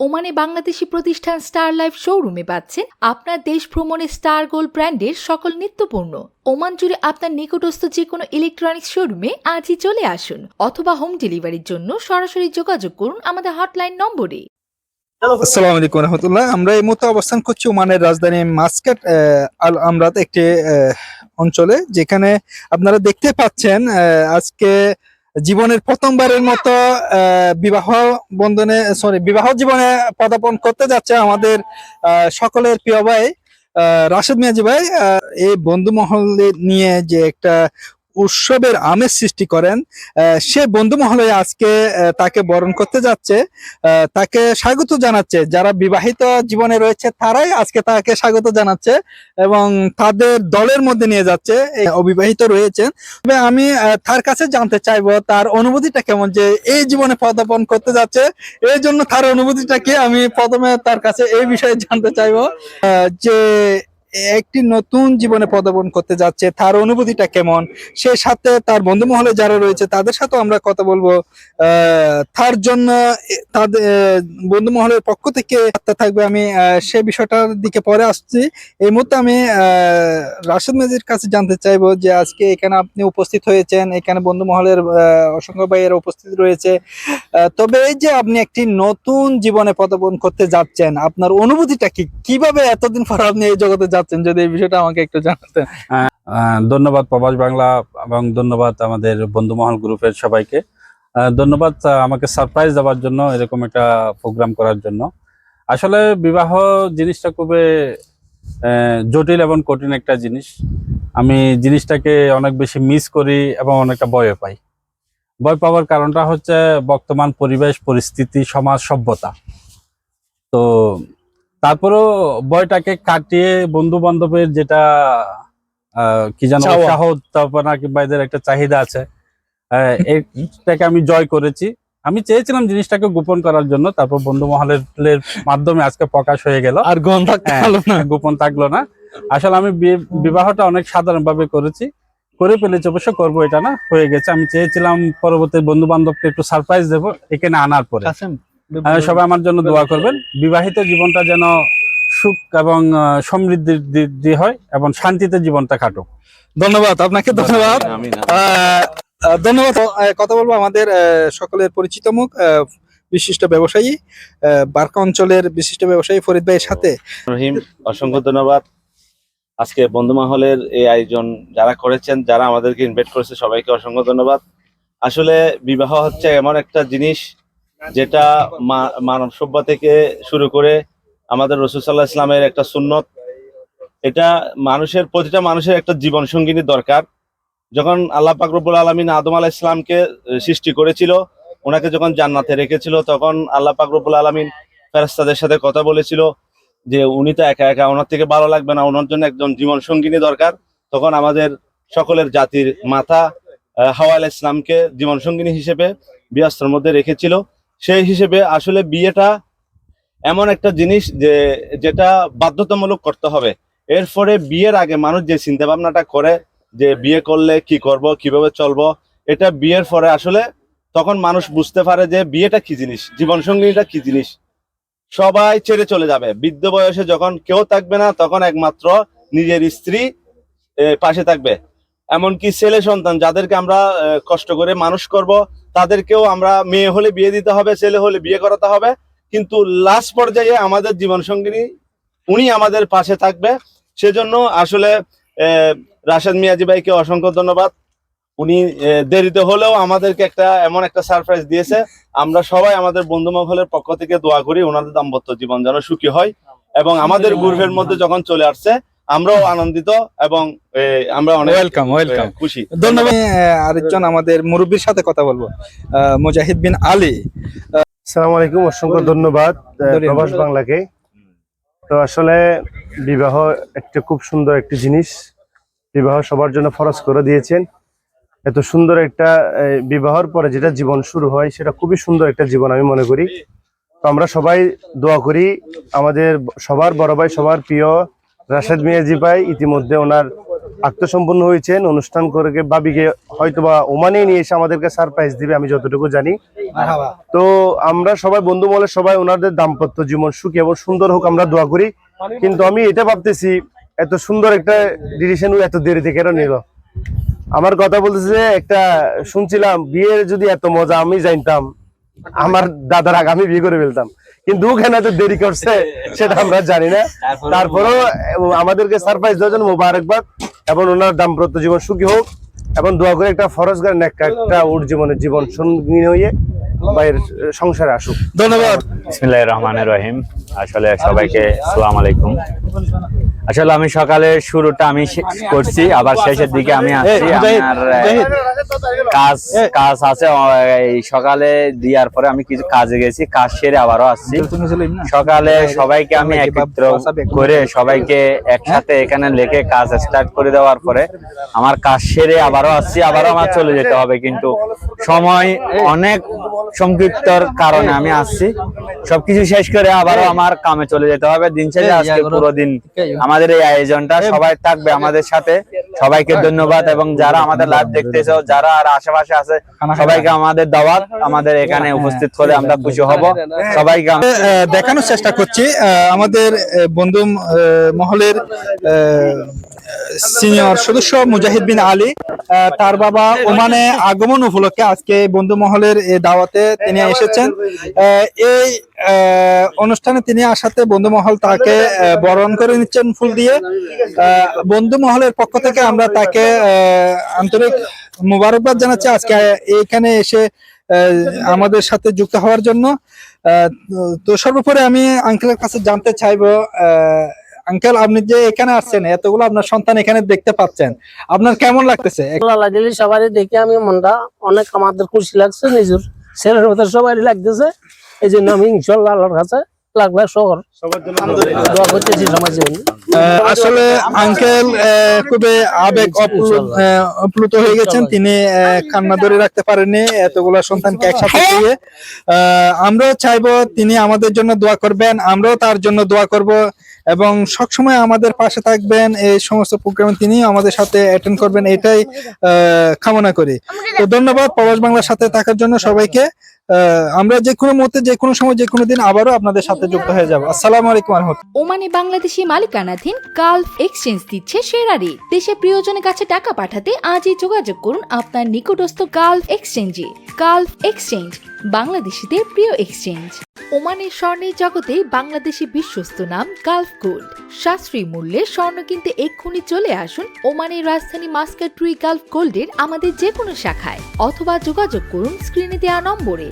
ওমানে বাংলাদেশি প্রতিষ্ঠান star life শোরুমে পাচ্ছেন আপনার দেশ ভ্রমণে স্টার গোল্ড ব্র্যান্ডের সকল নিত্যপণ্য। ওমান জুড়ে আপনার নিকটস্থ যে কোনো ইলেকট্রনিক্স শোরুমে আজই চলে আসুন অথবা হোম ডেলিভারির জন্য সরাসরি যোগাযোগ করুন আমাদের হটলাইন নম্বরে। আসসালামু আলাইকুম রহমতুল্লাহ। আমরা এই মুহূর্তে অবস্থান করছি ওমানের রাজধানী মাস্কাট আহ, আল আমরাত একটি আহ, অঞ্চলে যেখানে আপনারা দেখতে পাচ্ছেন আহ, আজকে জীবনের প্রথমবারের মতো বিবাহ বন্ধনে সরি বিবাহ জীবনে পদাপন করতে যাচ্ছে আমাদের সকলের প্রিয় ভাই রাশেদ মিয়াজি ভাই। এই বন্ধু মহল নিয়ে যে একটা উৎসবের আমেজ সৃষ্টি করেন সে বন্ধু মহলে আজকে তাকে বরণ করতে যাচ্ছে তাকে স্বাগত জানাচ্ছে। যারা বিবাহিত জীবনে রয়েছে, তারাই আজকে তাকে স্বাগত জানাচ্ছে এবং তাদের দলের মধ্যে নিয়ে যাচ্ছে। অবিবাহিত রয়েছেন। তবে আমি তার কাছে জানতে চাইব, তার অনুভূতিটা কেমন যে এই জীবনে পদার্পণ করতে যাচ্ছে এই জন্য তার অনুভূতিটা কি? আমি প্রথমে তার কাছে এই বিষয়ে জানতে চাইব যে একটি নতুন জীবনে পদার্পণ করতে যাচ্ছে, তার অনুভূতিটা কেমন? সে সাথে তার বন্ধু মহলে যারা রয়েছে, তাদের সাথেও আমরা কথা বলব। তার জন্য তাদের বন্ধু মহলের পক্ষ থেকে থাকবে। আমি সে বিষয়টার দিকে পরে আসছি। এই মুহূর্তে আমি রাশেদ মেজির কাছে জানতে চাইব যে আজকে এখানে আপনি উপস্থিত হয়েছেন, এখানে বন্ধু মহলের অসংখ্য ভাইয়ের উপস্থিত রয়েছে। তবে এই যে আপনি একটি নতুন জীবনে পদার্পণ করতে যাচ্ছেন, আপনার অনুভূতিটা কি? কীভাবে এতদিন পর আপনি এই জগতে যাচ্ছেন যদি এই বিষয়টা আমাকে একটু জানাতেন। ধন্যবাদ প্রবাস বাংলা এবং ধন্যবাদ আমাদের বন্ধুমহল গ্রুপের সবাইকে। ধন্যবাদ আমাকে সারপ্রাইজ দেওয়ার জন্য, এরকম একটা প্রোগ্রাম করার জন্য। আসলে বিবাহ জিনিসটা খুবই জটিল এবং কঠিন একটা জিনিস। আমি জিনিসটাকে অনেক বেশি মিস করি এবং অনেকটা ভয় পাই। ভয় পাওয়ার কারণটা হচ্ছে বর্তমান পরিবেশ, পরিস্থিতি, সমাজ সভ্যতা। তো তারপরেও বয়টাকে কাটিয়ে বন্ধু বান্ধবের যেটা কি জানো। উৎসাহ উদ্দীপনা কিংবা এদের একটা চাহিদা আছে আহ, এইটাকে আমি জয় করেছি। আমি চেয়েছিলাম জিনিসটাকে গোপন করার জন্য তারপর বন্ধু মহলের মাধ্যমে আজকে প্রকাশ হয়ে গেল। আর থাকতে হ্যাঁ, না। গোপন থাকল না। আসলে আমি বিবাহটা অনেক সাধারণ ভাবে করেছি। করে ফেলেছি অবশ্য করব এটা না হয়ে গেছে। আমি চেয়েছিলাম পরবর্তী বন্ধু বান্ধবকে একটু সারপ্রাইজ দেবো এখানে আনার পরে। সবাই আমার জন্য দোয়া করবেন। বিবাহিত জীবনটা যেন সুখ এবং আহ, সমৃদ্ধির দি- দিয়ে হয় এবং শান্তিতে জীবনটা কাটুক। ধন্যবাদ আপনাকে ধন্যবাদ। ধন্যবাদ। কথা বলব আমাদের আহ, সকলের পরিচিত মুখ আহ, বিশিষ্ট ব্যবসায়ী আহ, বার্কা অঞ্চলের বিশিষ্ট ব্যবসায়ী ফরিদ ভাইয়ের সাথে। রহিম অসংখ্য ধন্যবাদ। আজকে বন্ধু মহলের এই আয়োজন যারা করেছেন যারা আমাদেরকে ইনভাইট করেছে সবাইকে অসংখ্য ধন্যবাদ। আসলে বিবাহ হচ্ছে এমন একটা জিনিস যেটা মানব সভ্য থেকে শুরু করে আমাদের রসুল সাল্লাহ ইসলামের একটা সুন্নত। এটা মানুষের, প্রতিটা মানুষের একটা জীবন সঙ্গিনী দরকার। যখন আল্লাহ পাক রব্বুল আলমিন আদম আলাহ ইসলামকে সৃষ্টি করেছিল, ওনাকে যখন জান্নাতে রেখেছিল, তখন আল্লাহ পাক রব্বুল আলমিন ফেরেস্তাদের সাথে কথা বলেছিল যে, উনি তো একা একা, ওনার থেকে ভালো লাগবে না, ওনার জন্য একজন জীবন সঙ্গিনী দরকার। তখন আমাদের সকলের জাতির মাথা হাওয়া আলাহ ইসলামকে জীবন সঙ্গিনী হিসেবে বিয়াস্ত্রের মধ্যে রেখেছিল। সেই হিসেবে আসলে বিয়েটা এমন একটা জিনিস যে, যেটা বাধ্যতামূলক করতে হবে। এরপরে বিয়ের আগে মানুষ যে চিন্তা ভাবনাটা করে যে বিয়ে করলে কি করব, কীভাবে চলবো, এটা বিয়ের পরে আসলে তখন মানুষ বুঝতে পারে যে বিয়েটা কি জিনিস জীবন সঙ্গিনীটা কি জিনিস। সবাই ছেড়ে চলে যাবে। বৃদ্ধ বয়সে যখন কেউ থাকবে না, তখন একমাত্র নিজের স্ত্রী পাশে থাকবে। এমনকি ছেলে সন্তান যাদেরকে আমরা কষ্ট করে মানুষ করব তাদেরকেও আমরা মেয়ে হলে বিয়ে দিতে হবে ছেলে হলে বিয়ে করাতে হবে। কিন্তু লাস্ট পর্যায়ে আমাদের জীবন সঙ্গিনী উনি আমাদের পাশে থাকবে। সেজন্য আসলে রাশেদ মিয়াজি ভাইকে অসংখ্য ধন্যবাদ। উনি দেরিতে হলেও আমাদেরকে একটা এমন একটা সারপ্রাইজ দিয়েছে। আমরা সবাই আমাদের বন্ধু মহলের পক্ষ থেকে দোয়া করি ওনাদের দাম্পত্য জীবন যেন সুখী হয়। এবং আমাদের গ্রুপের মধ্যে যখন চলে আসছে আমরাও আনন্দিত এবং আমরা অনেক ওয়েলকাম ওয়েলকাম খুশি। ধন্যবাদ। আরেকজন আমাদের মুরব্বীর সাথে কথা বলব আহ, মুজাহিদ বিন আলী। সালাম আলাইকুম অসংখ্য ধন্যবাদ প্রবাস বাংলাকে। তো আসলে বিবাহ একটা খুব সুন্দর একটি জিনিস। বিবাহ সবার জন্য ফরজ করে দিয়েছেন। এত সুন্দর একটা বিবাহর পরে যেটা জীবন শুরু হয় সেটা খুবই সুন্দর একটা জীবন আমি মনে করি। তো আমরা সবাই দোয়া করি আমাদের সবার বড় ভাই সবার প্রিয় রাশেদ মিয়াজি ভাই ইতিমধ্যে ওনার আত্মসম্পন্ন হয়েছেন অনুষ্ঠান করে বাবিকে হয়তোবা ওমানে নিয়ে এসে আমাদেরকে সারপ্রাইজ দিবে আমি যতটুকু জানি। তো আমরা সবাই বন্ধু মহলে সবাই ওনাদের দাম্পত্য জীবন সুখী এবং সুন্দর হোক আমরা দোয়া করি। কিন্তু আমি এটা ভাবতেছি এত সুন্দর একটা ডিসিশন এত দেরিতে কেন নিল? আমার কথা বলতেছে যে একটা শুনছিলাম বিয়ের যদি এত মজা আমি জানতাম আমার দাদার আগে আমি বিয়ে করে ফেলতাম। কিন্তু কেন এত দেরি করছে সেটা আমরা জানি না। তারপরেও আমাদেরকে সারপ্রাইজ দেওয়ার জন্য মোবারকবাদ এবং ওনার দাম্পত্য জীবন সুখী হোক। এবং দোয়া করে একটা ফরজগার একটা ওর জীবনের জীবন সঙ্গী হয়ে। বাইরের সংসারে আসুক। ধন্যবাদ। বিসমিল্লাহ রহমানের রহিম। আসলে সবাইকে সালাম আলাইকুম। আসলে আমি সকালে শুরুটা আমি করছি আবার শেষের দিকে আমি মুজাহিদ। কাজ কাজ আছে। এই সকালে দেওয়ার পরে আমি কিছু কাজে গেছি কাজ সেরে আবারও আসছি। সকালে সবাইকে আমি একত্র করে সবাইকে একসাথে এখানে লেখে কাজ স্টার্ট করে দেওয়ার পরে আমার কাজ সেরে আবারও আসছি আবারও আমার চলে যেতে হবে। কিন্তু সময় অনেক সংক্ষিপ্তর কারণে আমি আসছি। সবকিছু শেষ করে আবারও আমার কামে চলে যেতে হবে। দিন শেষে আজকে পুরো দিন আমাদের এই আয়োজনটা সবাই থাকবে আমাদের সাথে। সবাইকে ধন্যবাদ এবং যারা আমাদের লাইভ দেখতেছো যারা আর আশেপাশে আছে সবাইকে আমাদের দাওয়াত আমাদের এখানে উপস্থিত করে আমরা খুশি হব। সবাইকে আম- দেখানোর চেষ্টা করছি। আমাদের বন্ধু আহ, মহলের সিনিয়র সদস্য মুজাহিদ বিন আলী আহ, তার বাবা ওমানে আগমন উপলক্ষে আজকে বন্ধু মহলের এই দাওয়াতে তিনি এসেছেন। আহ, এই অনুষ্ঠানে তিনি আসাতে বন্ধু মহল তাকে বরণ করে নিচ্ছেন ফুল দিয়ে। আহ, বন্ধু মহলের পক্ষ থেকে আমরা তাকে আন্তরিক মুবারকবাদ জানাচ্ছি আজকে এইখানে এসে আমাদের সাথে যুক্ত হওয়ার জন্য। তো সর্বোপরি আমি আঙ্কেলের কাছে জানতে চাইব আঙ্কেল আপনি যে এখানে আসছেন এতগুলো আপনার সন্তান এখানে দেখতে পাচ্ছেন। আপনার কেমন লাগতেছে? লাগলে সবারই দেখে আমি মনটা অনেক আমাদের খুশি লাগছে নিজের ছেলের সবারই লাগতেছে। এই জন্য আমি ইনশাল্লাহ আল্লাহর কাছে লাখ লাখ শহর দোয়া করতেছি সমাজ জীবনে আহ, আসলে আঙ্কেল খুবই আবেগ হয়ে গেছেন। তিনি আহ, কান্না ধরে রাখতে পারেননি। এতগুলা সন্তানকে একসাথে আহ, আমরাও চাইব তিনি আমাদের জন্য দোয়া করবেন। আমরাও তার জন্য দোয়া করব। এবং সবসময় আমাদের পাশে থাকবেন। এই সমস্ত প্রোগ্রামে তিনি আমাদের সাথে অ্যাটেন্ড করবেন। এটাই আহ, কামনা করি। তো ধন্যবাদ। প্রবাস বাংলার সাথে থাকার জন্য সবাইকে। আহ, আমরা যে কোনো মুহূর্তে, যে কোনো সময়, যে কোনো দিন আবারও আপনাদের সাথে যুক্ত হয়ে যাব। আসসালামু আলাইকুম রহমতুল্লাহ। ওমানে বাংলাদেশি মালিকানাধীন গালফ এক্সচেঞ্জ দিচ্ছে সেরা দেশে প্রিয়জনের কাছে টাকা পাঠাতে আজই যোগাযোগ করুন আপনার নিকটস্থ কাল এক্সচেঞ্জে। গালফ এক্সচেঞ্জ বাংলাদেশিদের প্রিয় এক্সচেঞ্জ ওমানের স্বর্ণের জগতে বাংলাদেশি বিশ্বস্ত নাম গালফ গোল্ড সাশ্রয়ী মূল্যে স্বর্ণ কিনতে এক্ষুনি চলে আসুন ওমানের রাজধানী মাস্কাট্রুই গালফ গোল্ডের আমাদের যে কোনো শাখায়। অথবা যোগাযোগ করুন স্ক্রিনে দেওয়া নম্বরে।